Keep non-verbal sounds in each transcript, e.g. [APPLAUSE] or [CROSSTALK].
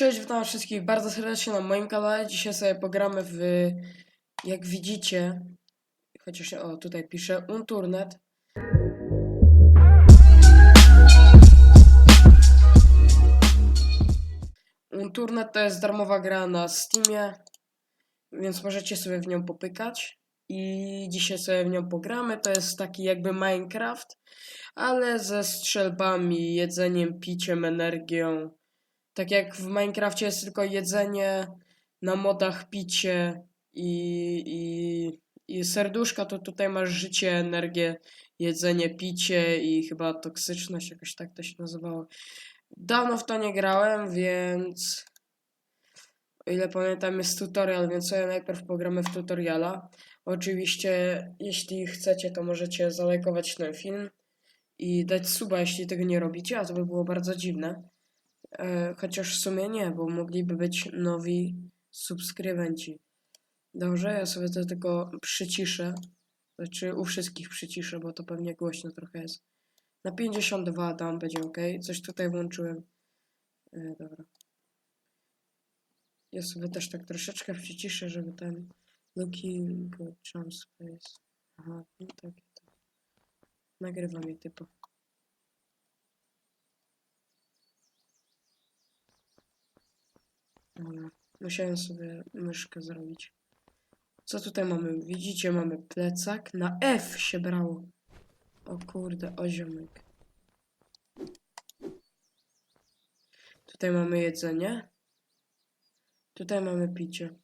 Cześć, witam wszystkich bardzo serdecznie na moim kanale. Dzisiaj sobie pogramy w, jak widzicie, chociaż o tutaj piszę, Unturnet. Unturnet to jest darmowa gra na Steamie, więc możecie sobie w nią popykać. I dzisiaj sobie w nią pogramy. To jest taki jakby Minecraft, ale ze strzelbami, jedzeniem, piciem, energią. Tak jak w Minecrafcie jest tylko jedzenie, na modach picie i, i, i serduszka, to tutaj masz życie, energię, jedzenie, picie i chyba toksyczność, jakoś tak to się nazywało. Dawno w to nie grałem, więc o ile pamiętam jest tutorial, więc sobie najpierw pogramy w tutoriala. Oczywiście, jeśli chcecie, to możecie zalajkować ten film i dać suba, jeśli tego nie robicie, a to by było bardzo dziwne. E, chociaż w sumie nie, bo mogliby być nowi subskrybenci. Dobrze, ja sobie to tylko przyciszę. Znaczy u wszystkich przyciszę, bo to pewnie głośno trochę jest. Na 52 tam będzie ok. Coś tutaj włączyłem. E, dobra. Ja sobie też tak troszeczkę przyciszę, żeby ten looking jump space. Aha, no takie to. Nagrywa mnie typu. Dobra, musiałem sobie myszkę zrobić. Co tutaj mamy? Widzicie, mamy plecak. Na F się brało. O kurde, oziomek. Tutaj mamy jedzenie. Tutaj mamy picie.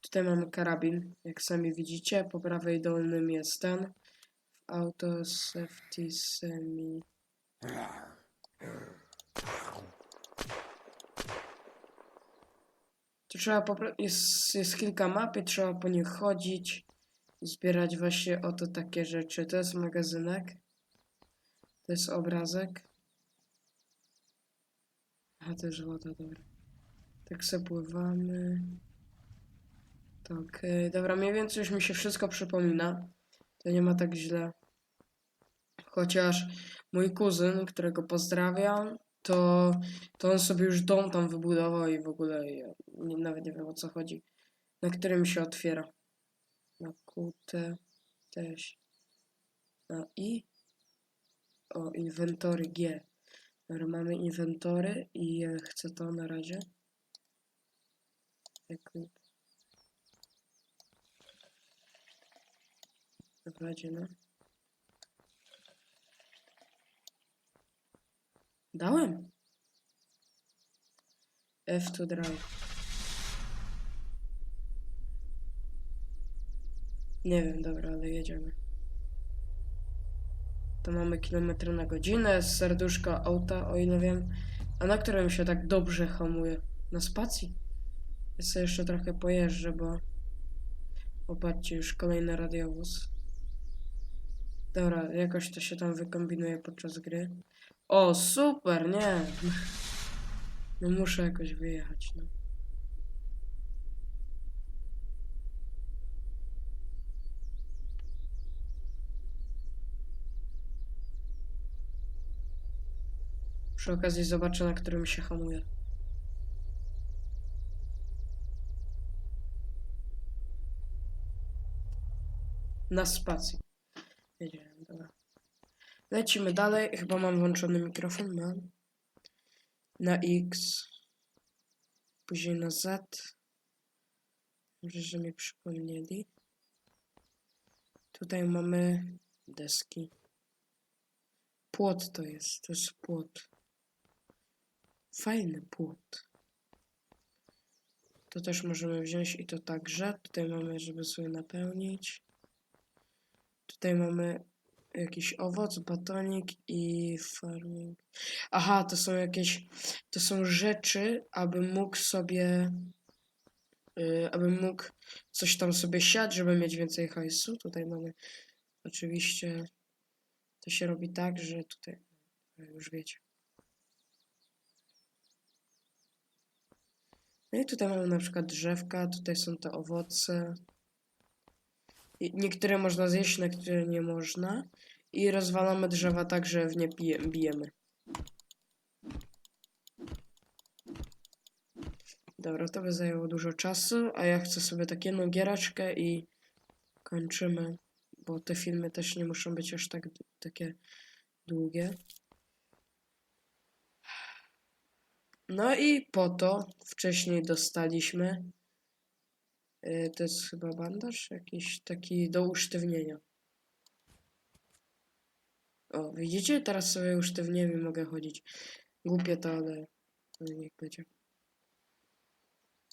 Tutaj mamy karabin. Jak sami widzicie, po prawej dolnym jest ten. Auto safety semi. To trzeba po jest, jest kilka map i trzeba po nich chodzić i zbierać właśnie oto takie rzeczy. To jest magazynek. To jest obrazek. A to jest woda, dobra. Tak sobie pływamy. Tak, yy, dobra, mniej więcej już mi się wszystko przypomina. To nie ma tak źle. Chociaż mój kuzyn, którego pozdrawiam, to, to on sobie już dom tam wybudował i w ogóle ja nie, nawet nie wiem o co chodzi. Na którym się otwiera. Na QT też. Na I. O, inwentory G. Dobra, mamy inwentory i chcę to na razie. Equip. Dobra, no. Dałem. F to drive. Nie wiem, dobra, ale jedziemy. To mamy kilometry na godzinę, serduszko auta, o ile wiem. A na którym się tak dobrze hamuje? Na spacji? Ja sobie jeszcze trochę pojeżdżę, bo... Popatrzcie, już kolejny radiowóz. Dobra, jakoś to się tam wykombinuje podczas gry. O, super, nie. No muszę jakoś wyjechać, no. Przy okazji zobaczę, na którym się hamuje. Na spacji. Dobra. Lecimy dalej. Chyba mam włączony mikrofon. Mam. Na X. Później na Z. Może, że mi przypomnieli. Tutaj mamy deski. Płot to jest. To jest płot. Fajny płot. To też możemy wziąć i to także. Tutaj mamy, żeby sobie napełnić. Tutaj mamy jakiś owoc, batonik i farming. Aha, to są jakieś, to są rzeczy, abym mógł sobie, yy, abym mógł coś tam sobie siać, żeby mieć więcej hajsu. Tutaj mamy, oczywiście, to się robi tak, że tutaj, no, już wiecie. No i tutaj mamy na przykład drzewka, tutaj są te owoce. Niektóre można zjeść, niektóre nie można. I rozwalamy drzewa tak, że w nie pije, bijemy. Dobra, to by zajęło dużo czasu, a ja chcę sobie tak jedną giereczkę i kończymy, bo te filmy też nie muszą być aż tak takie długie. No i po to wcześniej dostaliśmy. Y, To jest chyba bandaż, jakiś taki do usztywnienia. O, widzicie? Teraz sobie usztywniłem i mogę chodzić. Głupie to, ale niech będzie.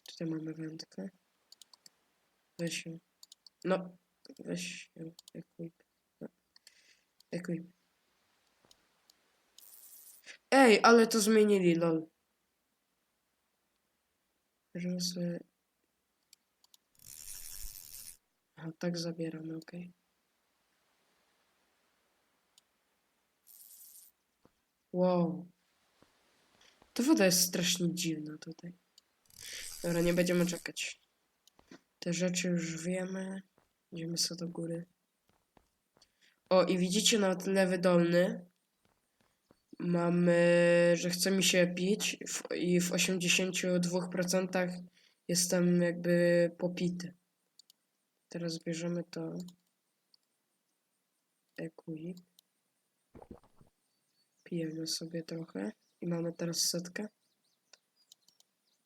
Tutaj mamy wędkę. Weź ją. No, weź ją. Equip. No. Equip. Ej, ale to zmienili, lol. Możemy sobie... Aha, tak zabieramy, okej. Wow. Ta woda jest strasznie dziwna tutaj. Dobra, nie będziemy czekać. Te rzeczy już wiemy. Idziemy sobie do góry. O, i widzicie nawet lewy dolny. Mamy, że chce mi się pić w, i w 82% jestem jakby popity. Teraz bierzemy to. Equip. Pijemy sobie trochę. I mamy teraz setkę.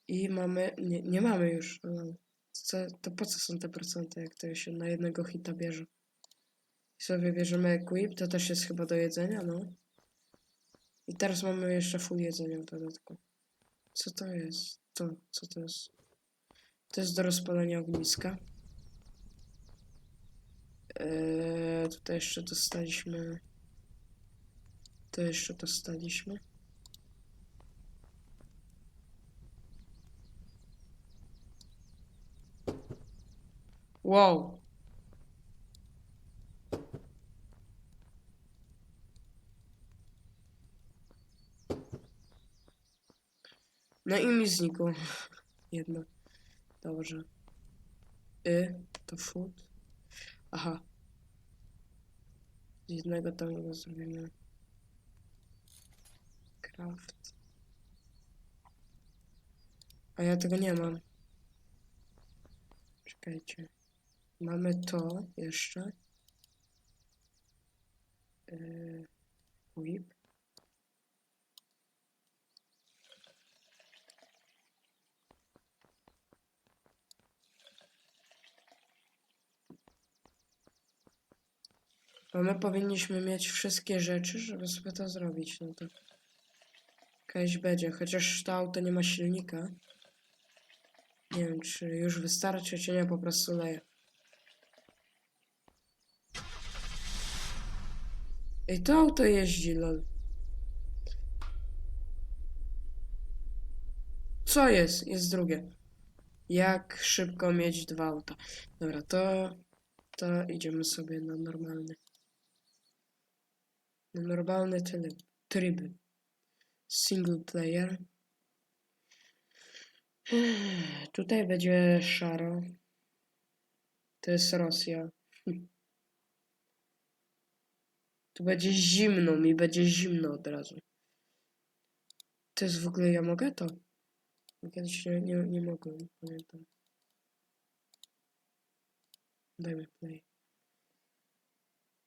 I mamy. Nie, nie mamy już. no. Co, to po co są te procenty, jak to się na jednego hita bierze? I sobie bierzemy equip, to też jest chyba do jedzenia, no. I teraz mamy jeszcze full jedzenia w dodatku. Co to jest? To, co to jest? To jest do rozpalenia ogniska. Eee, tutaj jeszcze dostaliśmy. To jeszcze dostaliśmy. Wow. No i mi znikło. [LAUGHS] Jedno. Dobrze. Y to food. Aha. Z jednego tam zrobimy. Craft. A ja tego nie mam. Czekajcie. Mamy to jeszcze. Yy, whip. Bo my powinniśmy mieć wszystkie rzeczy, żeby sobie to zrobić. No to jakaś będzie. Chociaż to auto nie ma silnika. Nie wiem, czy już wystarczy, czy nie, po prostu leje. I to auto jeździ, lol. Co jest? Jest drugie. Jak szybko mieć dwa auta. Dobra, to, to idziemy sobie na normalny. Tryb. tryby. Single player. Tutaj będzie szaro. To jest Rosja. Tu będzie zimno, mi będzie zimno od razu. To jest w ogóle, ja mogę to? Kiedyś nie, nie, nie mogłem, pamiętam. Dajmy play.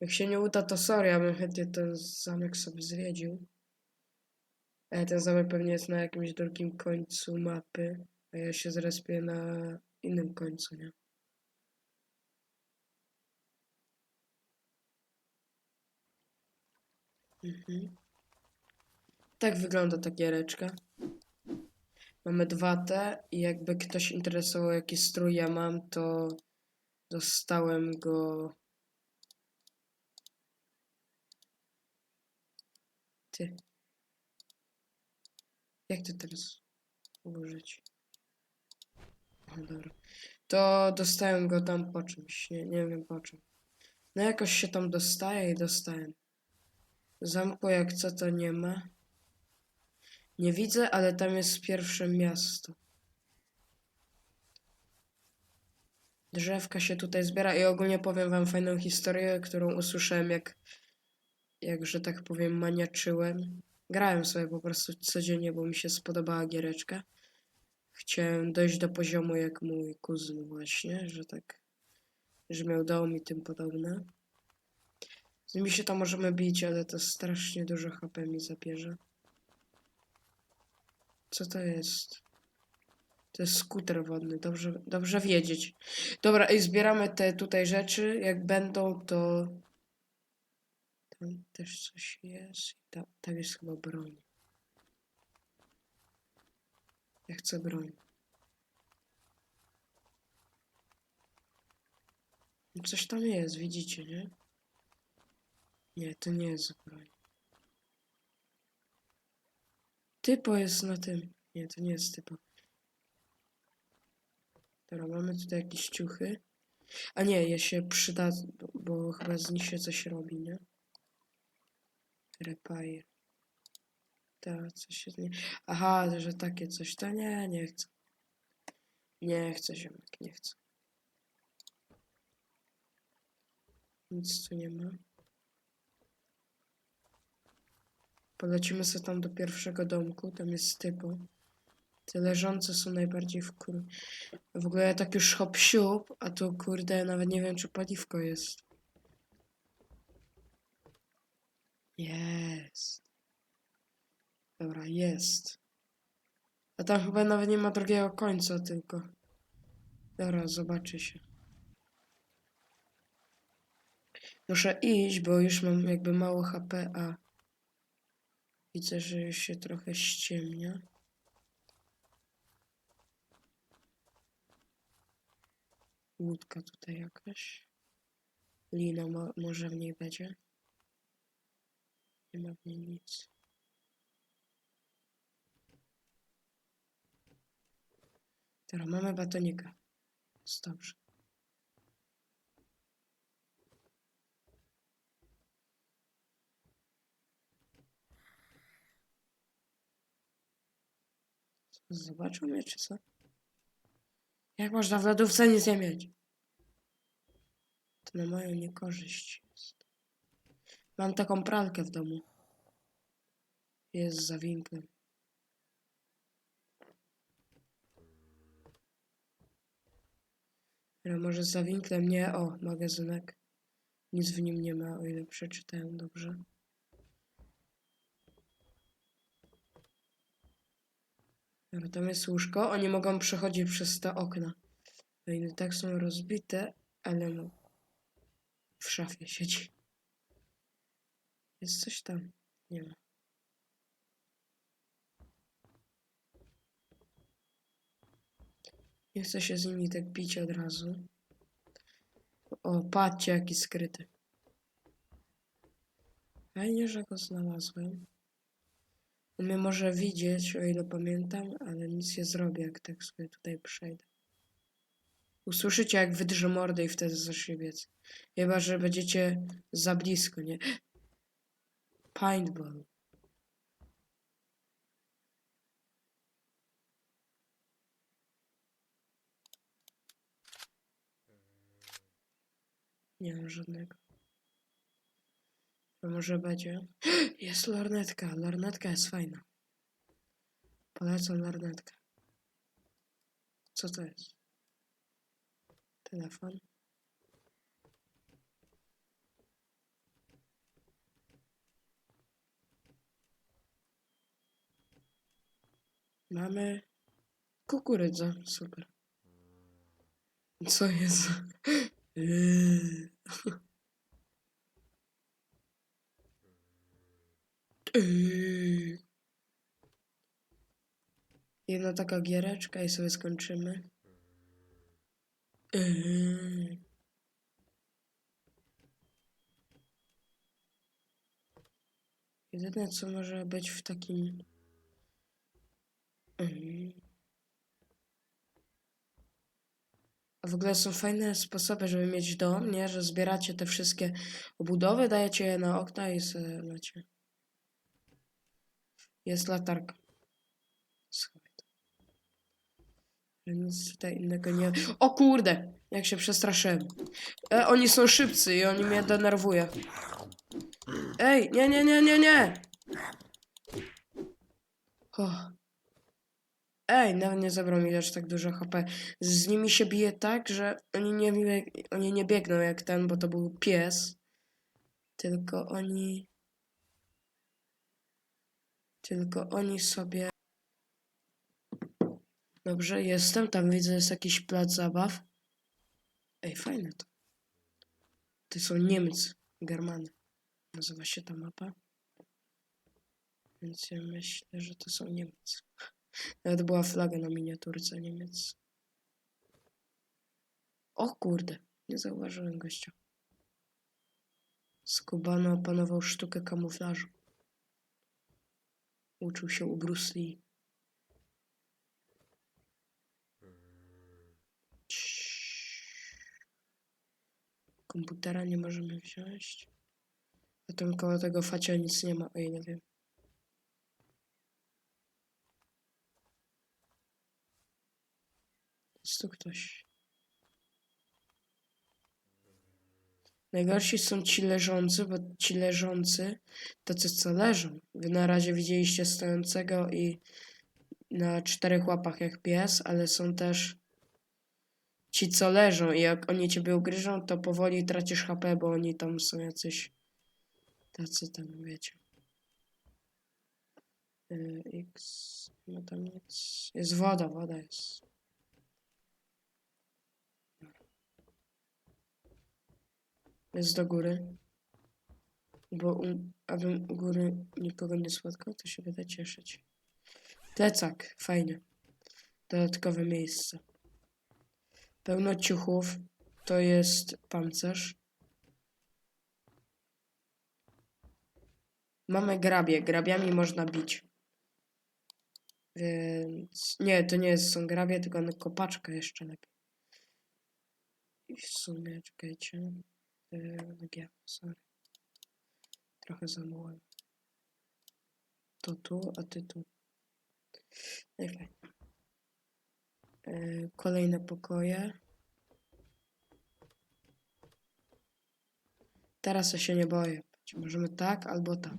Jak się nie uda, to sorry, ja bym chętnie ten zamek sobie zwiedził. Ale ten zamek pewnie jest na jakimś drugim końcu mapy, a ja się zrespię na innym końcu, nie? Mhm. Tak wygląda ta giereczka. Mamy dwa te i jakby ktoś interesował jaki strój ja mam, to dostałem go... Ty. Jak to teraz ułożyć? O, dobra. To dostałem go tam po czymś. Nie, nie wiem po czym. No jakoś się tam dostaje i dostałem. Zamku jak co to nie ma. Nie widzę, ale tam jest pierwsze miasto. Drzewka się tutaj zbiera i ogólnie powiem wam fajną historię, którą usłyszałem jak, jak że tak powiem, maniaczyłem. Grałem sobie po prostu codziennie, bo mi się spodobała giereczka. chciałem dojść do poziomu jak mój kuzyn właśnie, że tak, że miał dom i tym podobne. Z nimi się tam możemy bić, ale to strasznie dużo HP mi zabierze. Co to jest? To jest skuter wodny, dobrze, dobrze wiedzieć. Dobra, i zbieramy te tutaj rzeczy. Jak będą, to. Tam też coś jest. Tam, tam jest chyba broń. Ja chcę broń. Coś tam jest, widzicie, nie? Nie, to nie jest broń. Typo jest na tym. Nie, to nie jest typo. Dobra, mamy tutaj jakieś ciuchy. A nie, je się przyda, bo chyba z nich się coś robi, nie? Repair. Ta, coś się nie... Aha, że takie coś. To nie, nie chcę. Nie chcę, ziomek, nie chcę. Nic tu nie ma. Polecimy sobie tam do pierwszego domku, tam jest typo. Te leżące są najbardziej w kur... W ogóle ja tak już hop a tu kurde nawet nie wiem czy paliwko jest. Jest. Dobra, jest. A tam chyba nawet nie ma drugiego końca tylko. Dobra, zobaczy się. Muszę iść, bo już mam jakby mało HP, a widzę, że już się trochę ściemnia. Łódka tutaj jakaś. Lina mo może w niej będzie. Nic. Teraz mamy batonika. Jest dobrze. Zobaczą mnie, czy co? Jak można w lodówce nic nie mieć? To na moją niekorzyść. Mam taką pralkę w domu. Jest za winklem. Ale może za winklem nie. O, magazynek. Nic w nim nie ma, o ile przeczytałem dobrze. Dobra, tam jest łóżko. Oni mogą przechodzić przez te okna. No i tak są rozbite, ale no. W szafie siedzi. Jest coś tam. Nie ma. Nie chcę się z nimi tak bić od razu. O, patrzcie jaki skryty. Fajnie, że go znalazłem. Mnie może widzieć, o ile pamiętam, ale nic nie zrobię, jak tak sobie tutaj przejdę. Usłyszycie, jak wydrze mordę i wtedy zacznie biec. Chyba, że będziecie za blisko, nie? Paintball. Nie mam żadnego. To może będzie. [GASPS] Jest lornetka. Lornetka jest fajna. Polecam lornetkę. Co to jest? Telefon. Mamy kukurydzę. Super. Co jest? Eee. [LAUGHS] Jedna taka giereczka i sobie skończymy. Eee. Jedyne co może być w takim. W ogóle są fajne sposoby, żeby mieć dom, nie? Że zbieracie te wszystkie obudowy, dajecie je na okna i sobie. Jest latarka. Ale Nic tutaj innego nie... O kurde! Jak się przestraszyłem. E, oni są szybcy i oni mnie denerwują. Ej, nie, nie, nie, nie, nie! O. Ej, nawet nie zabrał mi aż tak dużo HP. Z nimi się bije tak, że oni nie, oni nie biegną jak ten, bo to był pies. Tylko oni... Tylko oni sobie... Dobrze, jestem. Tam widzę, jest jakiś plac zabaw. Ej, fajne to. To są Niemcy, Germany. Nazywa się ta mapa. Więc ja myślę, że to są Niemcy. Nawet była flaga na miniaturce Niemiec. O kurde, nie zauważyłem gościa. Skubano opanował sztukę kamuflażu. Uczył się u Bruce Lee. Komputera nie możemy wziąć. A tam koło tego facia nic nie ma, o ile wiem. Jest tu ktoś. Najgorsi są ci leżący, bo ci leżący, tacy co leżą. Wy na razie widzieliście stojącego i na czterech łapach jak pies, ale są też ci co leżą i jak oni ciebie ugryżą, to powoli tracisz HP, bo oni tam są jacyś tacy tam, wiecie. Y, X, no tam nic. Jest woda, woda jest. Jest do góry. Bo u, abym u góry nikogo nie spotkał, to się będę cieszyć. Plecak, fajnie. Dodatkowe miejsce. Pełno ciuchów. To jest pancerz. Mamy grabie. Grabiami można bić. Więc... Nie, to nie jest, są grabie, tylko kopaczka jeszcze lepiej. I w sumie, czekajcie. G, sorry. Trochę za mało. To tu, a ty tu. I fajnie. Yy, kolejne pokoje. Teraz ja się nie boję. Możemy tak albo tak.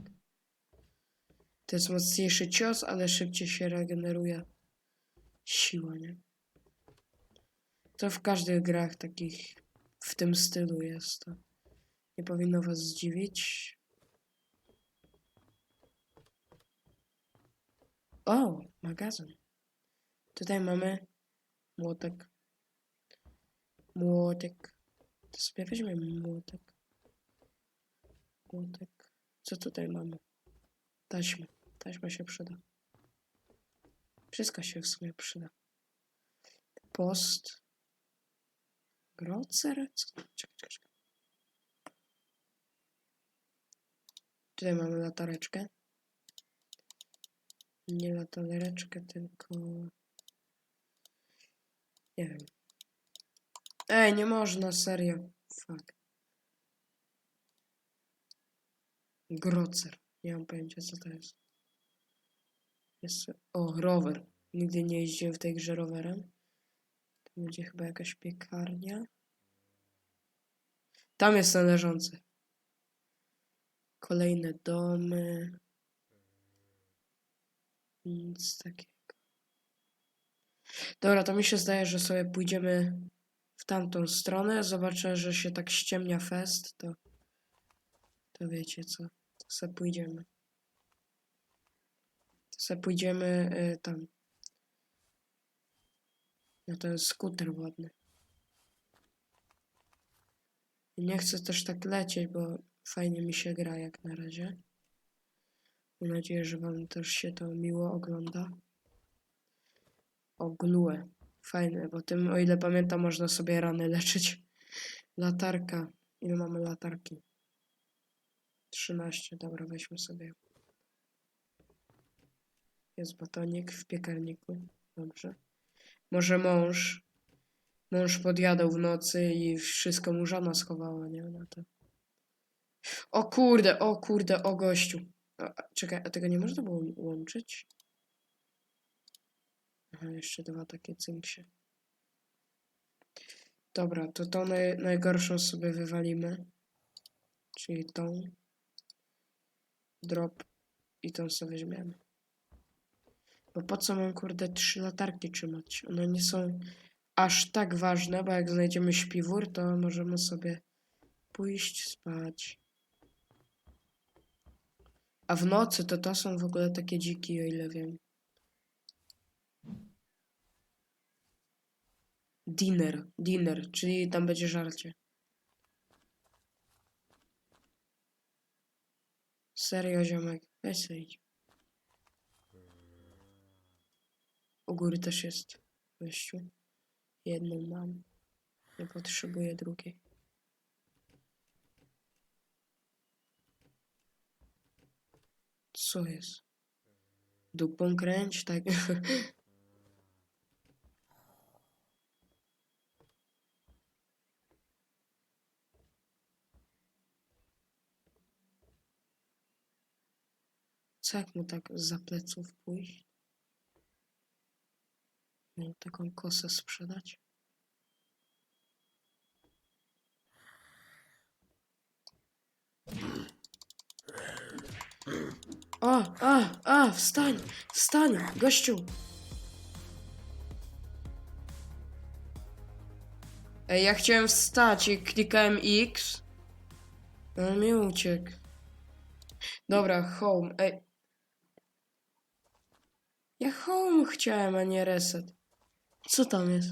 To jest mocniejszy cios, ale szybciej się regeneruje siła, nie? To w każdych grach takich w tym stylu jest to. Nie powinno was zdziwić. O, magazyn. Tutaj mamy młotek. Młotek. To sobie weźmiemy młotek. Młotek. Co tutaj mamy? Taśma. Taśma się przyda. Wszystko się w sumie przyda. Post. Grocer? Tutaj mamy latareczkę. Nie latareczkę, tylko... Nie wiem. Ej, nie można, serio. Fuck. Grocer. Nie mam pojęcia, co to jest. Jest... O, rower. Nigdy nie jeździłem w tej grze rowerem. Będzie chyba jakaś piekarnia. Tam jest ten leżący. Kolejne domy. Nic takiego. Dobra, to mi się zdaje, że sobie pójdziemy w tamtą stronę. Zobaczę, że się tak ściemnia fest, to, to wiecie co. To sobie pójdziemy. To sobie pójdziemy y, tam. No to jest skuter ładny. Nie chcę też tak lecieć, bo fajnie mi się gra jak na razie. Mam nadzieję, że Wam też się to miło ogląda. Ogluę. Fajne, bo tym, o ile pamiętam, można sobie rany leczyć. Latarka. Ile mamy latarki? 13. Dobra, weźmy sobie. Jest batonik w piekarniku. Dobrze. Może mąż. Mąż podjadał w nocy i wszystko mu żona schowała, nie? Na to. O kurde, o kurde, o gościu. Czekaj, a tego nie można było łączyć? Aha, jeszcze dwa takie cynksie. Dobra, to tą naj, najgorszą sobie wywalimy. Czyli tą. Drop. I tą sobie weźmiemy. Bo po co mam kurde trzy latarki trzymać? One nie są aż tak ważne, bo jak znajdziemy śpiwór, to możemy sobie pójść spać. A w nocy to to są w ogóle takie dziki, o ile wiem. Dinner, dinner, czyli tam będzie żarcie. Serio, ziomek, weź sobie. U góry też jest gościu. Jedną mam. Nie potrzebuję drugiej. Co jest? Dupą kręć, tak? [LAUGHS] Co jak mu tak za pleców pójść? Taką kosę sprzedać? O, a, a, wstań, wstań, gościu. Ej, ja chciałem wstać i klikałem X. No mi uciekł. Dobra, home, ej. Ja home chciałem, a nie reset. Co tam jest?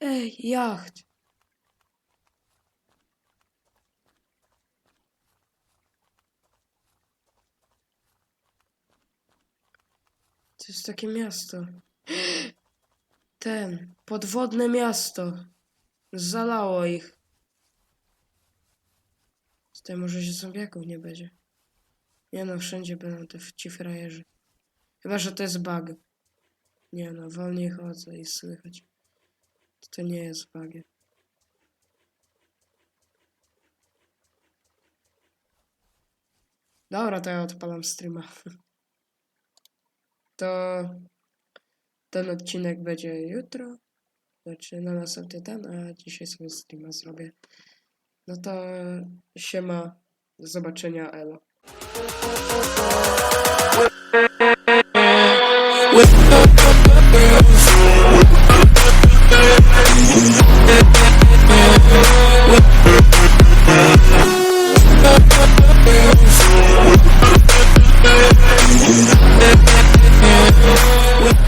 Ej, jacht. To jest takie miasto. Ten, podwodne miasto. Zalało ich. Tutaj może się zombiaków nie będzie. Nie no, wszędzie będą te ci frajerzy. Chyba, że to jest bug. Nie no, wolniej chodzę i słychać. To, nie jest bug. Dobra, to ja odpalam streama. [LAUGHS] To ten odcinek będzie jutro. Znaczy na następny ten, a dzisiaj sobie streama zrobię. No to siema. Do zobaczenia, elo. with